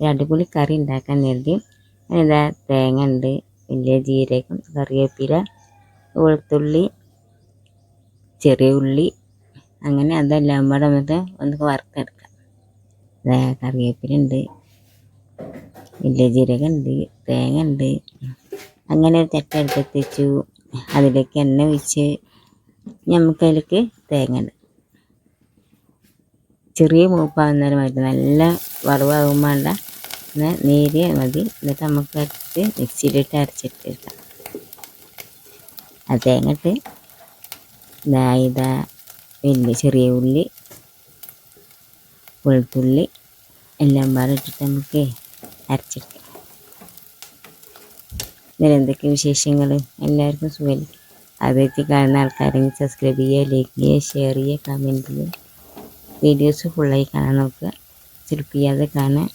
ഒരു അടിപൊളി കറി ഉണ്ടാക്കാൻ കരുതി. ഇതാ തേങ്ങ ഉണ്ട് വലിയ ജീരകം കറിവേപ്പില വെളുത്തുള്ളി ചെറിയ ഉള്ളി. അങ്ങനെ അതെല്ലാം കൂടെ വന്നിട്ട് ഒന്ന് വറുത്തെടുക്കാം. കറിവേപ്പില ഉണ്ട് വലിയ ജീരകം ഉണ്ട് തേങ്ങ ഉണ്ട്. അങ്ങനെ ഒരു ചട്ട എടുത്ത് വെച്ചു. അതിലേക്ക് എണ്ണ ഒഴിച്ച് നമുക്കതിലേക്ക് തേങ്ങ ഉണ്ട് ചെറിയ മൂപ്പാകുന്നേരം നല്ല വറവാകും എന്നാൽ നേരിയ മതി. എന്നിട്ട് നമുക്ക് അരച്ച് മിക്സിയിലിട്ട് അരച്ചിട്ട് എടുക്കാം അത് കഴിഞ്ഞിട്ട് ഇതാ. വലിയ ചെറിയ ഉള്ളി വെളുത്തുള്ളി എല്ലാം പാടെ ഇട്ടിട്ട് നമുക്ക് അരച്ചെടുക്കാം ഇതിൽ എന്തൊക്കെ വിശേഷങ്ങൾ എല്ലാവർക്കും സുഖമായിരിക്കും അതെത്തി കാണുന്ന ആൾക്കാരെങ്കിൽ സബ്സ്ക്രൈബ് ചെയ്യുക ലൈക്ക് ചെയ്യുക ഷെയർ ചെയ്യുക കമന്റ് ചെയ്യുക. വീഡിയോസ് ഫുള്ളായി കാണാൻ നോക്കുക. സ്കിപ്പ് ചെയ്യാതെ കാണാൻ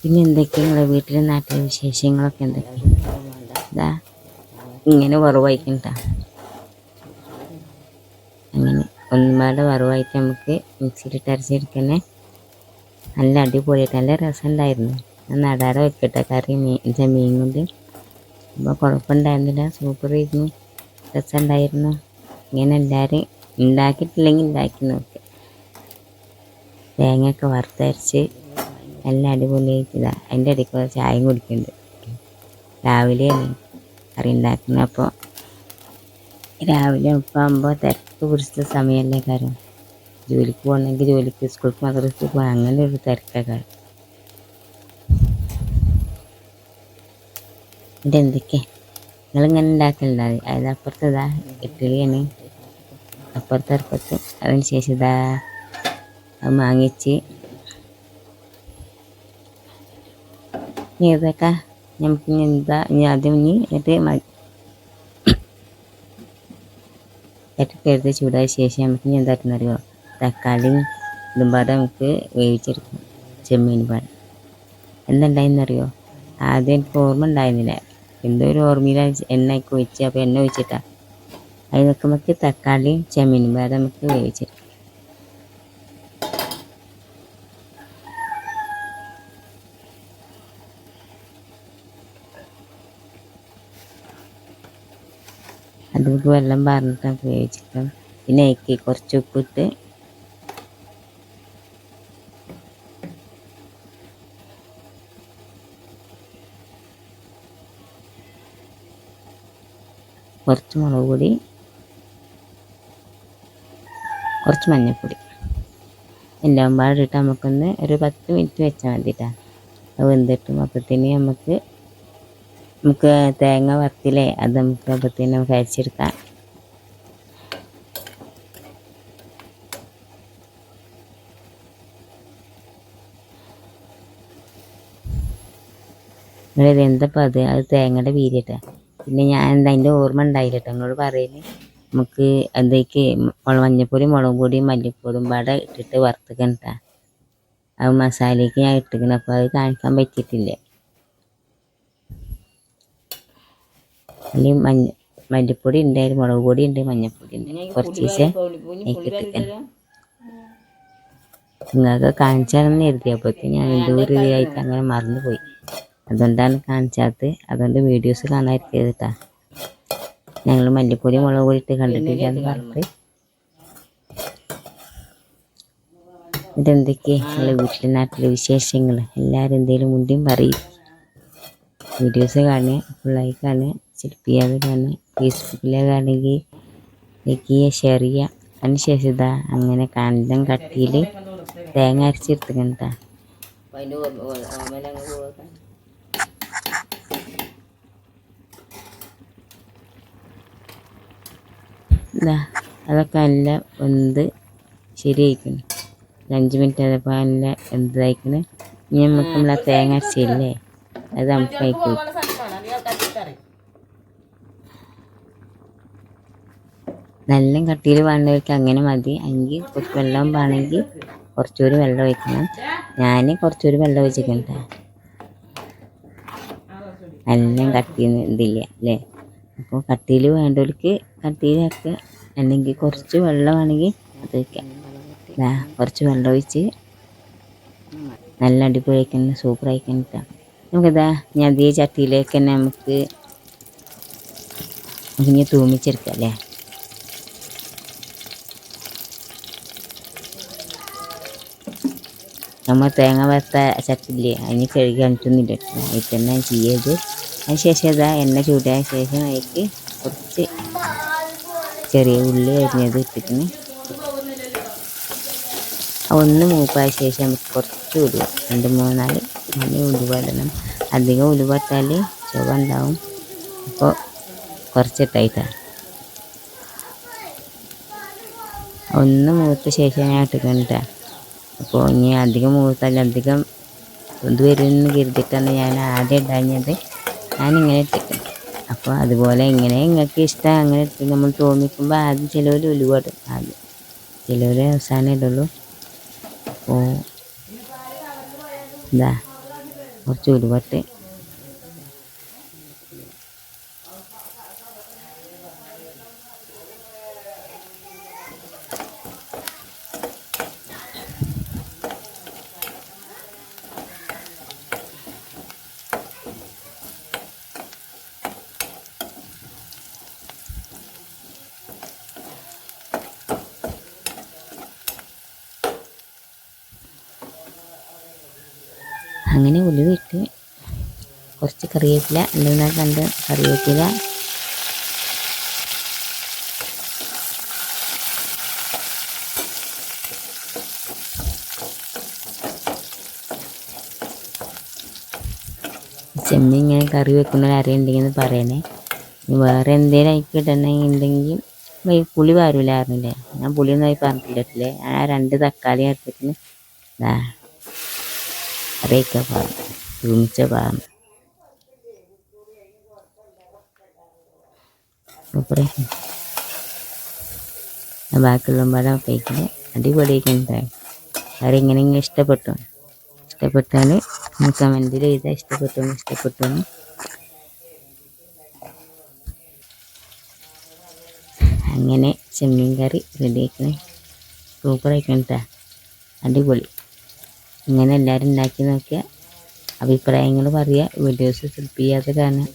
പിന്നെ എന്തൊക്കെയാണ് വീട്ടിലെ നാട്ടിലെ വിശേഷങ്ങളൊക്കെ എന്തൊക്കെയാണ് ഇതാ ഇങ്ങനെ വറവായിക്കണ്ട അങ്ങനെ ഒന്നുപാടെ വറവായിട്ട് നമുക്ക് മിക്സിയിലിട്ട് അരച്ചെടുക്കണേ നല്ല അടിപൊളിയായിട്ട് നല്ല രസമുണ്ടായിരുന്നു. ഞാൻ നടാടെ വെക്കട്ടെ കറി മീൻ മീൻ കൊണ്ട്. അപ്പോൾ കുഴപ്പമുണ്ടായിരുന്നില്ല സൂപ്പറായിരുന്നു രസമുണ്ടായിരുന്നു. ഇങ്ങനെ എല്ലാവരും ഉണ്ടാക്കിയിട്ടില്ലെങ്കിൽ ഉണ്ടാക്കി നോക്ക്. തേങ്ങയൊക്കെ വറുത്തരച്ച് നല്ല അടിപൊളിയായിട്ട് അതിന്റെ ഇടയ്ക്ക് കുറച്ച് ചായയും കുടിക്കുന്നുണ്ട് രാവിലെയാണ് കറി ഉണ്ടാക്കുന്നത്. അപ്പോൾ രാവിലെ ഉപ്പാകുമ്പോൾ തിരക്ക് പിടിച്ച സമയമല്ലേ കാര്യം. ജോലിക്ക് പോകണമെങ്കിൽ ജോലിക്ക് സ്കൂൾക്ക് മദ്രസക്ക് പോകാൻ അങ്ങനെ ഒരു തിരക്കൊക്കെ എന്നിട്ട് എന്തൊക്കെ? നിങ്ങളിങ്ങനെ ഉണ്ടാക്കലുണ്ടാവും അതായത് അപ്പുറത്ത് ഇതാ ഇഡ്ഡലിയാണ് അപ്പുറത്ത് അടുപ്പത്ത് അതിന് ശേഷം ഇതാ അത് ഇനി ഇതൊക്കെ നമുക്ക് ഇനി എന്താ ഇനി ആദ്യം ഇനി എന്നിട്ട് എടുത്ത് ചൂടായ ശേഷം നമുക്ക് ഇനി എന്താക്കുന്നറിയോ തക്കാളിയും ഇതും പാടെ നമുക്ക് വേവിച്ചെടുക്കണം ചെമ്മീൻ പാടെ എന്തുണ്ടായെന്നറിയോ ആദ്യം എനിക്ക് ഓർമ്മ ഉണ്ടായിരുന്നില്ല എന്തോ ഒരു ഓർമ്മയിൽ എണ്ണ ഒക്കെ ഒഴിച്ച് അപ്പോൾ എണ്ണ ഒഴിച്ചിട്ടാ അതിനൊക്കെ നമുക്ക് തക്കാളിയും ചെമ്മീനും പാടെ നമുക്ക് വേവിച്ചെടുക്കാം അതിലേക്ക് വെള്ളം നമുക്ക് വേവിച്ചിട്ട് പിന്നെ അതിലേക്ക് കുറച്ച് ഉപ്പിട്ട് കുറച്ച് മുളക് പൊടി കുറച്ച് മഞ്ഞൾപ്പൊടി. എല്ലാം പാടിട്ട് നമുക്കൊന്ന് ഒരു പത്ത് മിനിറ്റ് വെച്ചാൽ മതിട്ടാ. അത് വെന്തിട്ട് മൊത്തത്തിന് നമുക്ക് നമുക്ക് തേങ്ങ വറുത്തില്ലേ അത് നമുക്ക് അപ്പത്തിന് നമുക്ക് അരച്ചെടുക്കാം. നിങ്ങളിത് എന്തപ്പോൾ അത്? അത് തേങ്ങയുടെ വീരിട്ടാ പിന്നെ ഞാൻ എന്താ അതിന്റെ ഓർമ്മ ഉണ്ടായില്ല നിങ്ങളോട് പറയുന്നത് നമുക്ക് എന്തേക്ക് മഞ്ഞപ്പൊടിയും മുളകും മുളക് പൊടിയും മല്ലിപ്പൊടിയും പാടെ ഇട്ടിട്ട് വറുത്തുക്കണ്ട ആ മസാലയ്ക്ക് ഞാൻ ഇട്ടിക്കണം അപ്പോൾ അത് കാണിക്കാൻ പറ്റിയിട്ടില്ല. അല്ലെങ്കിൽ മഞ്ഞ മല്ലിപ്പൊടി ഉണ്ട് അതിൽ മുളക് പൊടി ഉണ്ട് മഞ്ഞൾപ്പൊടി ഉണ്ട് കുറച്ച് ദിവസം നിങ്ങൾക്ക് കാണിച്ചാലെന്ന് കരുതിയപ്പോഴത്തേക്ക് ഞാൻ എന്തോ ഒരു ഇതായിട്ട് അങ്ങനെ മറന്നുപോയി അതുകൊണ്ടാണ് കാണിച്ചാത്തത്. അതുകൊണ്ട് വീഡിയോസ് കാണാതിരിക്കരുത് കേട്ടാ ഞങ്ങൾ മല്ലിപ്പൊടി മുളക് പൊടി ഇട്ട് കണ്ടിട്ടില്ല എന്ന് പറഞ്ഞിട്ട്. ഇതെന്തൊക്കെയാ നിങ്ങളെ വീട്ടിലെ നാട്ടിലെ വിശേഷങ്ങൾ എല്ലാവരും എന്തെങ്കിലും മുണ്ടിയും പറയും. വീഡിയോസ് കാണുക ഫുള്ളായി കാണുക. ചിലപ്പ് ചെയ്യാതെ കാണുക ഫേസ്ബുക്കിലെ കാണുകയും ലൈക്ക് ചെയ്യുക ഷെയർ ചെയ്യുക അതിനുശേഷം ഇതാ അങ്ങനെ കണ്ടം കട്ടിയിൽ തേങ്ങ അരച്ചെടുത്തുക്കണ്ടാ ഇതാ അതൊക്കെ നല്ല വെന്ത് ശരിയായിക്കണം. അഞ്ച് മിനിറ്റ് അതപ്പോൾ നല്ല വെന്തതായിക്കണ് ഇനി നമുക്ക് നമ്മൾ ആ തേങ്ങ അരച്ചില്ലേ? അത് നമുക്ക് കഴിക്കും നല്ല കട്ടിയിൽ വേണ്ടവർക്ക് അങ്ങനെ മതി. അല്ലെങ്കിൽ കുറച്ച് വെള്ളം വേണമെങ്കിൽ കുറച്ചുകൂടി വെള്ളം ഒഴിക്കണം. ഞാൻ കുറച്ചുകൂടി വെള്ളം ഒഴിച്ചിട്ടുണ്ട്. നല്ല കട്ടിയിൽ ഇതില്ല അല്ലേ? അപ്പോൾ കട്ടിയിൽ വേണ്ടവർക്ക് കട്ടിയിലൊക്കെ അല്ലെങ്കിൽ കുറച്ച് വെള്ളമാണെങ്കിൽ അത് വയ്ക്കാം കുറച്ച് വെള്ളം ഒഴിച്ച് നല്ല അടിപൊളിയാക്കാൻ സൂപ്പർ ആയിക്കാൻ നമുക്കിതാ ഞാൻ അതേ ചട്ടിയിലേക്ക് തന്നെ നമുക്ക് ഇങ്ങനെ തൂമിച്ചെടുക്കാം അല്ലേ? നമ്മൾ തേങ്ങ വറുത്ത ചട്ടില്ലേ? അതിന് കഴുകി അണിട്ടൊന്നുമില്ല അതിൽ തന്നെ ചെയ്യത് അതിന് ശേഷം ഇതാ എണ്ണ ചൂടായ ശേഷം അതിലേക്ക് കുറച്ച് ചെറിയ ഉള്ളി അരിഞ്ഞത് ഇട്ടിട്ട് ഒന്ന് മൂപ്പായ ശേഷം നമുക്ക് കുറച്ച് ഉലുവ രണ്ട് മൂന്നാൽ നല്ല ഉലുവ ഇടണം. അധികം ഉലുവ ഇട്ടാൽ ചുവ ഉണ്ടാവും. അപ്പോൾ കുറച്ചിട്ടായിട്ടാണ് ഒന്ന് മൂത്ത ശേഷം ഞാൻ ഇട്ടിട്ടുണ്ട് അപ്പോൾ ഇനി അധികം മൂത്താൽ അധികം ഇത് വരുമെന്ന് കരുതിയിട്ടാണ് ഞാൻ ആദ്യം ഇടാഞ്ഞത്. ഞാനിങ്ങനെ ഇട്ടിട്ടുണ്ട് അപ്പോൾ അതുപോലെ ഇങ്ങനെ നിങ്ങൾക്ക് ഇഷ്ടം അങ്ങനെ ഇട്ട് നമ്മൾ തോന്നിക്കുമ്പോൾ ആദ്യം ചിലവർ ഉലുവ ആദ്യം ചിലവർ അവസാനം ഇടുള്ളൂ. അപ്പോൾ എന്താ കുറച്ച് ഉലുവട്ട് അങ്ങനെ ഉലുവിട്ട് കുറച്ച് കറിവേപ്പില എന്തെന്നാൽ കണ്ട് കറിവേപ്പില. ചെമ്മീൻ ഇങ്ങനെ കറി വെക്കുന്ന അറിയണ്ടെങ്കിൽ പറയണേ. വേറെ എന്തെങ്കിലും ആയിക്കോട്ടെ ഉണ്ടെങ്കിൽ പുളി പാരൂലായിരുന്നില്ലേ ഞാൻ പുളിയൊന്നും ആയി പറഞ്ഞിട്ടില്ലേ ആ രണ്ട് തക്കാളി എടുത്തിട്ട് പറഞ്ഞു തൂമിച്ച പറഞ്ഞു സൂപ്പറേ ബാക്കിയുള്ള പാടെ കഴിക്കുന്നത് അടിപൊളിയൊക്കെ ഇങ്ങനെ ഇഷ്ടപ്പെട്ടു. ഇഷ്ടപ്പെട്ടാൽ കമന്റിൽ ചെയ്താൽ ഇഷ്ടപ്പെട്ടു ഇഷ്ടപ്പെട്ടു. അങ്ങനെ ചെമ്മീൻ കറി റെഡിയാക്കണേ സൂപ്പറായിക്കണം കേട്ടോ അടിപൊളി. ഇങ്ങനെ എല്ലാവരും ഉണ്ടാക്കി നോക്കിയാൽ അഭിപ്രായങ്ങൾ പറയുക വീഡിയോസ് സ്കിപ്പ് ചെയ്യാതെ കാണുക